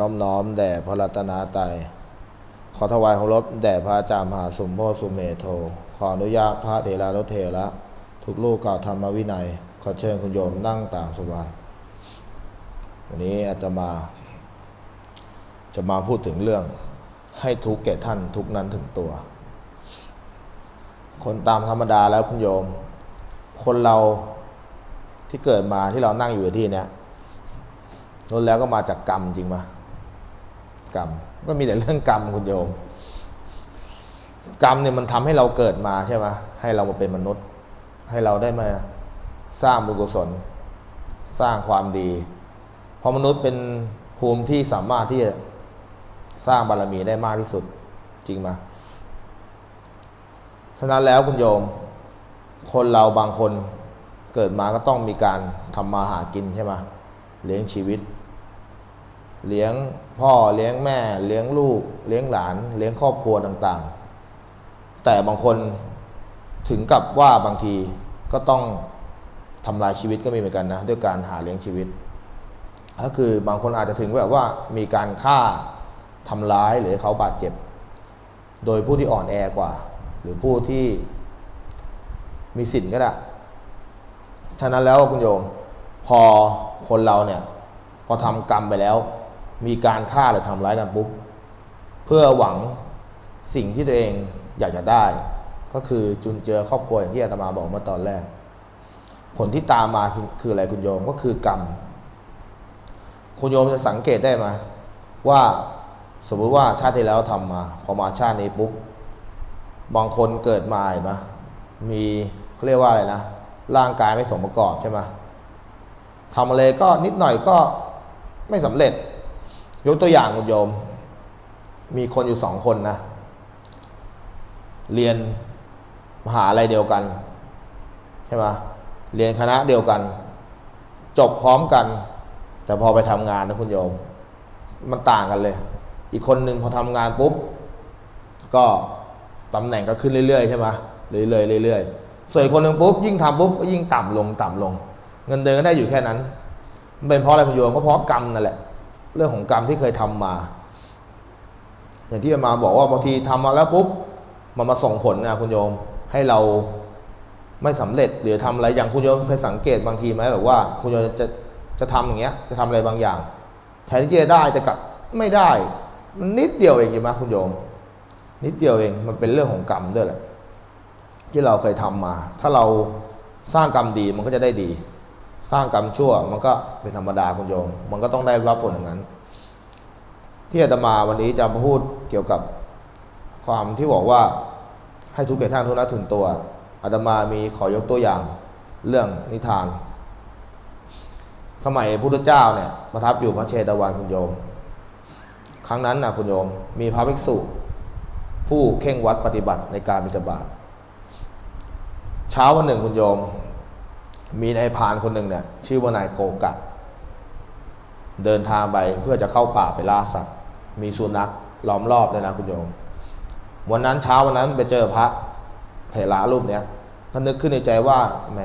น้อมน้อมแด่พระรัตนตรัยขอถวายเคารพแด่พระอาจารย์มหาสมโพธิสุเมโท ขออนุญาตพระเถรานุเถระทุกลูกกล่าวธรรมวินัย ขอเชิญคุณโยมนั่งตามสบายวันนี้อาตมา จะมาพูดถึงเรื่องให้ทุกแก่ท่านทุกนั้นถึงตัว คนตามธรรมดาแล้วคุณโยม คนเราที่เกิดมาที่เรานั่งอยู่ที่เนี้ยล้นแล้วก็มาจากกรรมจริงไหม กรรม ก็มีแต่เรื่องกรรมคุณโยม กรรมเนี่ยมันทำให้เราเกิดมาใช่ไหมให้เรามาเป็นมนุษย์ ให้เราได้มาสร้างบุญกุศล สร้างความดีเพราะมนุษย์เป็นภูมิที่สามารถที่จะสร้างบารมีได้มากที่สุดจริงไหมฉะนั้นแล้วคุณโยม คนเราบางคนเกิดมาก็ต้องมีการทำมาหากินใช่ไหมเลี้ยงชีวิต เลี้ยง พ่อเลี้ยงแม่ เลี้ยงลูก เลี้ยงหลาน เลี้ยงครอบครัวต่างๆ แต่บางคนถึงกับว่าบางทีก็ต้องทำลายชีวิตก็มีเหมือนกันนะด้วยการหาเลี้ยงชีวิต ก็คือบางคนอาจจะถึงแบบว่ามีการฆ่าทำร้ายหรือเขาบาดเจ็บ โดยผู้ที่อ่อนแอกว่า หรือผู้ที่มีสิทธิ์ก็ได้ฉะนั้นแล้วคุณโยมพอคนเราเนี่ยพอทำกรรมไปแล้ว มีการฆ่าหรือทำร้ายกันปุ๊บเพื่อหวังสิ่งที่ตัวเองอยากจะได้ ก็คือจุนเจือครอบครัวอย่างที่อาตมาบอกเมื่อตอนแรก ผลที่ตามมาคืออะไรคุณโยมก็คือกรรม คุณโยมจะสังเกตได้ไหมว่าสมมติว่าชาติที่แล้วทำมา พอมาชาตินี้ปุ๊บบางคนเกิดมาเห็นไหมมีเขาเรียกว่าอะไรนะ ร่างกายไม่สมประกอบใช่ไหมทำอะไรก็นิดหน่อยก็ไม่สำเร็จ ยกตัวอย่างคุณโยม มีคนอยู่สองคนนะ เรียนมหาลัยเดียวกัน ใช่ไหมเรียนคณะเดียวกัน จบพร้อมกัน แต่พอไปทำงานนะคุณโยม มันต่างกันเลย อีกคนหนึ่งพอทำงานปุ๊บ ก็ตำแหน่งก็ขึ้นเรื่อยๆใช่ไหมเรื่อยๆเรื่อยๆส่วนคนหนึ่งปุ๊บยิ่งทำปุ๊บก็ยิ่งต่ำลงต่ำลง เงินเดือนก็ได้อยู่แค่นั้น มันเป็นเพราะอะไรคุณโยมก็เพราะกรรมนั่นแหละ เรื่องของกรรมที่เคยทำมา อย่างที่อามาบอกว่าบางทีทำมาแล้วปุ๊บมันมาส่งผลนะคุณโยมให้เราไม่สำเร็จหรือทำอะไรอย่างคุณโยมเคยสังเกตบางทีไหมแบบว่าคุณโยมจะจะทำอย่างเงี้ย จะทำอะไรบางอย่าง แทนที่จะได้แต่กลับไม่ได้ มันนิดเดียวเองใช่ไหมคุณโยม นิดเดียวเองมันเป็นเรื่องของกรรมด้วยแหละที่เราเคยทำมา ถ้าเราสร้างกรรมดีมันก็จะได้ดี สร้างกรรมชั่วมันก็เป็นธรรมดาคุณโยม มันก็ต้องได้รับผลอย่างนั้น ที่อาตมาวันนี้จะมาพูดเกี่ยวกับความที่บอกว่าให้ทุกแก่ท่านทุกนัดถึงตัวอาตมามีขอยกตัวอย่างเรื่องนิทาน สมัยพุทธเจ้าเนี่ยประทับอยู่พระเชตวันคุณโยม ครั้งนั้นนะคุณโยม มีพระภิกษุ ผู้เข่งวัดปฏิบัติในการบิณฑบาตเช้าวันหนึ่งคุณโยม มีนายพานคนหนึ่งเนี่ยชื่อว่านายโกกะ เดินทางไปเพื่อจะเข้าป่าไปล่าสัตว์ มีสุนัขล้อมรอบเลยนะคุณโยม วันนั้นเช้าวันนั้นไปเจอพระเถระรูปเนี้ยท่านนึกขึ้นในใจว่าแหม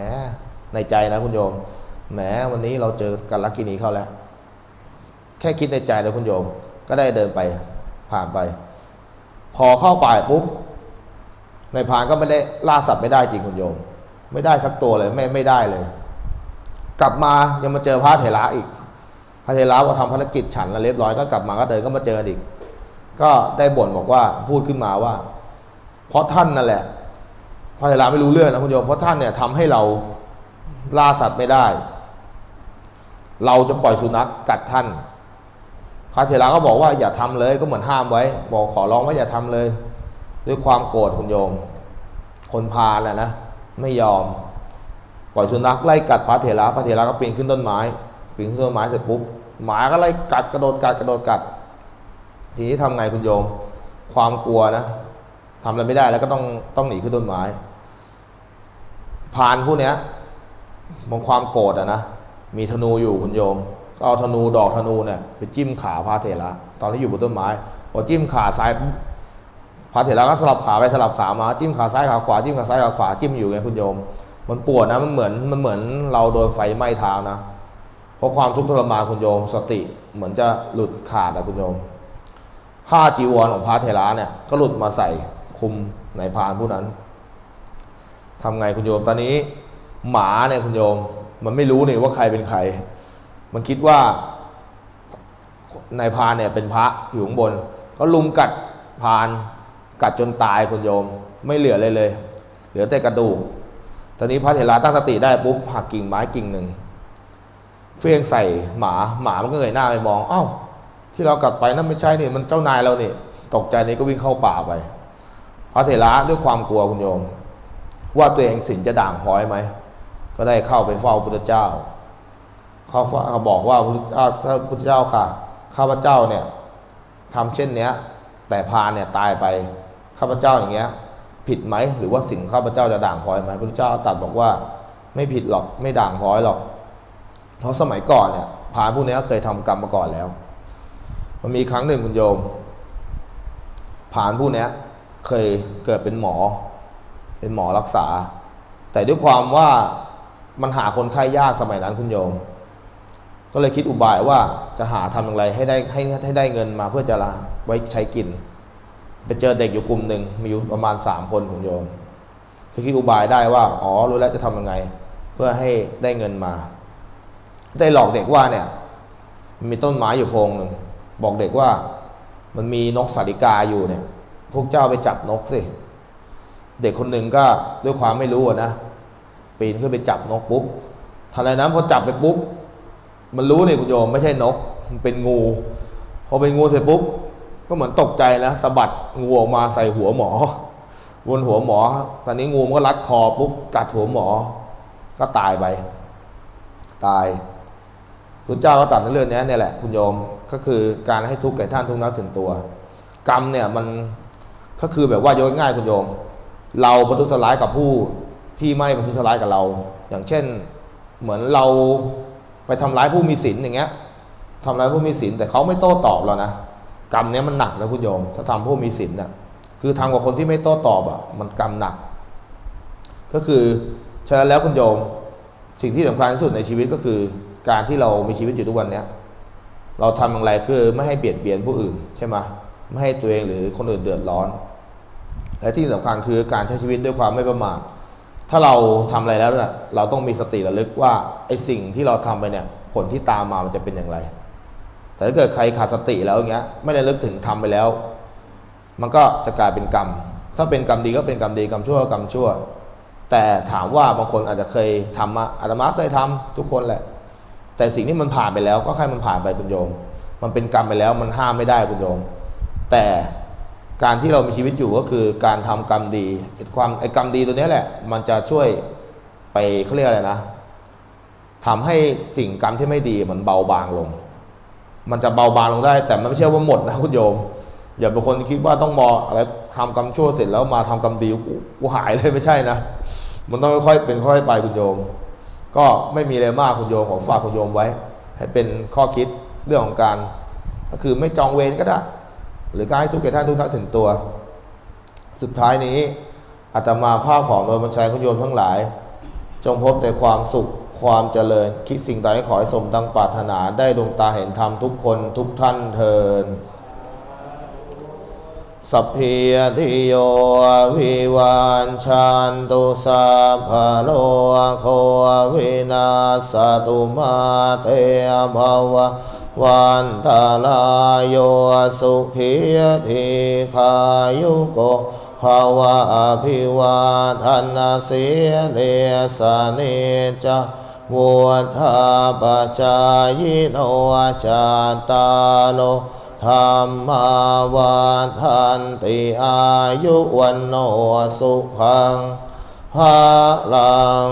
ในใจนะคุณโยมแหมวันนี้เราเจอกันลักกินีเข้าแล้ว แค่คิดในใจเลยคุณโยม ก็ได้เดินไปผ่านไป พอเข้าป่าปุ๊บในพานก็ไม่ได้ล่าสัตว์ไม่ได้จริงคุณโยม ไม่ได้สักตัวเลยไม่ไม่ได้เลย กลับมายังมาเจอพระเถระอีก พระเถระพอทำภารกิจฉันแล้วเรียบร้อยก็กลับมาก็เดินก็มาเจอกันอีก ก็ได้บ่นบอกว่าพูดขึ้นมาว่า เพราะท่านนั่นแหละ พระเถระไม่รู้เรื่องนะคุณโยมเพราะท่านเนี่ยทำให้เราล่าสัตว์ไม่ได้ เราจะปล่อยสุนัขกัดท่าน พระเถระก็บอกว่าอย่าทำเลยก็เหมือนห้ามไว้ บอกขอร้องว่าอย่าทำเลย ด้วยความโกรธคุณโยม คนพาลน่ะนะ ไม่ยอม ปล่อยสุนัขไล่กัดพระเถระพระเถระก็ปีนขึ้นต้นไม้ปีนขึ้นต้นไม้เสร็จปุ๊บหมาก็ไล่กัดกระโดดกัดกระโดดกัด ทีนี้ทำไงคุณโยม ความกลัวนะทำอะไรไม่ได้แล้วก็ต้องต้องหนีขึ้นต้นไม้พรานผู้เนี้ยมองความโกรธอะนะมีธนูอยู่คุณโยม ก็เอาธนูดอกธนูเนี่ยไปจิ้มขาพระเถระตอนที่อยู่บนต้นไม้พอจิ้มขาซ้าย ปุ๊บพระเถระก็สลับขาไปสลับขามาจิ้มขาซ้ายขาขวาจิ้มขาซ้ายขาขวาจิ้มอยู่ไงคุณโยม มันปวดนะมันเหมือนมันเหมือนเราโดนไฟไหม้เท้านะเพราะความทุกข์ทรมานคุณโยม สติเหมือนจะหลุดขาดอะคุณโยมผ้าจีวรของพระเทระเนี่ยก็หลุดมาใส่คุมในพรานผู้นั้นทำไงคุณโยมตอนนี้ หมาเนี่ยคุณโยม มันไม่รู้นี่ว่าใครเป็นใคร มันคิดว่านายพรานเนี่ยเป็นพระอยู่ข้างบน ก็ลุมกัดพราน กัดจนตายคุณโยม ไม่เหลือเลยเลย เหลือแต่กระดูกตอนนี้พระเถระตั้งสติได้ปุ๊บหักกิ่งไม้กิ่งหนึ่งเฟี้ยงใส่หมาหมามันก็เงยหน้าไปมองเอ้า ที่เรากลับไปนั่นไม่ใช่นี่มันเจ้านายเรานี่ตกใจนี้ก็วิ่งเข้าป่าไป พระเถระด้วยความกลัวคุณโยม ว่าตัวเองสินจะด่างพร้อยไหมก็ได้เข้าไปเฝ้าพระพุทธเจ้าเขาเขาบอกว่าพระพุทธเจ้าพระพุทธเจ้าค่ะข้าพเจ้าเนี่ยทำเช่นเนี้ย แต่พาเนี่ยตายไป ข้าพเจ้าอย่างเงี้ยผิดไหมหรือว่าสิ่งข้าพเจ้าจะด่างพร้อยไหมพระพุทธเจ้าตรัสบอกว่าไม่ผิดหรอกไม่ด่างพร้อยหรอก เพราะสมัยก่อนเนี่ยพานผู้นี้เคยทำกรรมมาก่อนแล้ว มันมีครั้งหนึ่งคุณโยมผานผู้นี้เคยเกิดเป็นหมอ เป็นหมอรักษา แต่ด้วยความว่ามันหาคนไข้ยากสมัยนั้นคุณโยม ก็เลยคิดอุบายว่าจะหาทำอย่างไรให้ได้ให้ให้ได้เงินมาเพื่อจะละไว้ใช้กิน ไปเจอเด็กอยู่กลุ่มหนึ่งมีอยู่ประมาณสามคนคุณโยมก็คิดอุบายได้ว่า อ๋อ รู้แล้วจะทำยังไง เพื่อให้ได้เงินมา ได้หลอกเด็กว่าเนี่ย มีต้นไม้อยู่โพงหนึ่ง บอกเด็กว่า มันมีนกสาริกาอยู่เนี่ย พวกเจ้าไปจับนกสิ เด็กคนหนึ่งก็ด้วยความไม่รู้นะ ปีนขึ้นไปจับนกปุ๊บทันใดนั้นพอจับไปปุ๊บ มันรู้นี่คุณโยมไม่ใช่นก มันเป็นงู พอเป็นงูเสร็จปุ๊บ ก็เหมือนตกใจนะสะบัดงูออกมาใส่หัวหมอบนหัวหมอ ตอนนี้งูมันก็รัดคอปุ๊บกัดหัวหมอ ก็ตายไป ตายพระเจ้าก็ตรัสในเรื่องนี้เนี่ยแหละคุณโยมก็คือการให้ทุกข์แก่ท่านทุกนักถึงตัว กรรมเนี่ยมันก็คือแบบว่าโยนง่ายคุณโยม เราประทุษร้ายกับผู้ที่ไม่ประทุษร้ายกับเรา อย่างเช่น เหมือนเราไปทำร้ายผู้มีศีลอย่างเงี้ยทำร้ายผู้มีศีลแต่เขาไม่โต้ตอบเรานะ กรรมเนี้ยมันหนักนะคุณโยม ถ้าทำผู้มีศีลน่ะคือทำกับคนที่ไม่โต้ตอบอะมันกรรมหนัก ก็คือฉะนั้นแล้วคุณโยม สิ่งที่สำคัญที่สุดในชีวิตก็คือ การที่เรามีชีวิตอยู่ทุกวันเนี้ยเราทำอะไรคือไม่ให้เบียดเบียนผู้อื่นใช่ไหมไม่ให้ตัวเองหรือคนอื่นเดือดร้อน และที่สำคัญคือการใช้ชีวิตด้วยความไม่ประมาทถ้าเราทำอะไรแล้วเนี่ยเราต้องมีสติระลึกว่าไอ้สิ่งที่เราทำไปเนี่ยผลที่ตามมามันจะเป็นอย่างไร แต่ถ้าเกิดใครขาดสติแล้วอย่างเงี้ย ไม่ได้ลึกถึงทำไปแล้ว มันก็จะกลายเป็นกรรม ถ้าเป็นกรรมดีก็เป็นกรรมดีกรรมชั่วกรรมชั่ว แต่ถามว่าบางคนอาจจะเคยทำมาอาตมาเคยทำทุกคนแหละ แต่สิ่งที่มันผ่านไปแล้วก็ให้มันผ่านไปคุณโยม มันเป็นกรรมไปแล้วมันห้ามไม่ได้คุณโยม แต่การที่เรามีชีวิตอยู่ก็คือการทำกรรมดีไอ้ความไอ้กรรมดีตัวเนี้ยแหละ มันจะช่วยไปเขาเรียกอะไรนะทำให้สิ่งกรรมที่ไม่ดีมันเบาบางลง มันจะเบาบางลงได้ แต่มันไม่ใช่ว่าหมดนะคุณโยม อย่าเป็นคนคิดว่าต้องมออะไรทำกรรมชั่วเสร็จแล้วมาทำกรรมดีกูกูหายเลยไม่ใช่นะ มันต้องค่อยๆเป็นค่อยๆไปคุณโยม ก็ไม่มีอะไรมากคุณโยมขอฝากคุณโยมไว้ ให้เป็นข้อคิดเรื่องของการ ก็คือไม่จองเวรก็ได้ หรือการให้ทุกแก่ท่านทุกนักถึงตัว สุดท้ายนี้อาตมาภาพของโดยบัญชัยคุณโยมทั้งหลาย จงพบแต่ความสุข ความเจริญ คิดสิ่งใดขอให้สมดังปรารถนาได้ดวงตาเห็นธรรมทุกคนทุกท่านเทินสัพเพิยติโยวิวันชันตุสัพโลโควินาสตุมาเตภวะวันตาลายโยสุขียติขายุโกภาวะอภิวาทนาสีเลสานิจา วุฒาปจายโนจาตาโลธรรมาวาทันติอายุวันโนสุขังภาลัง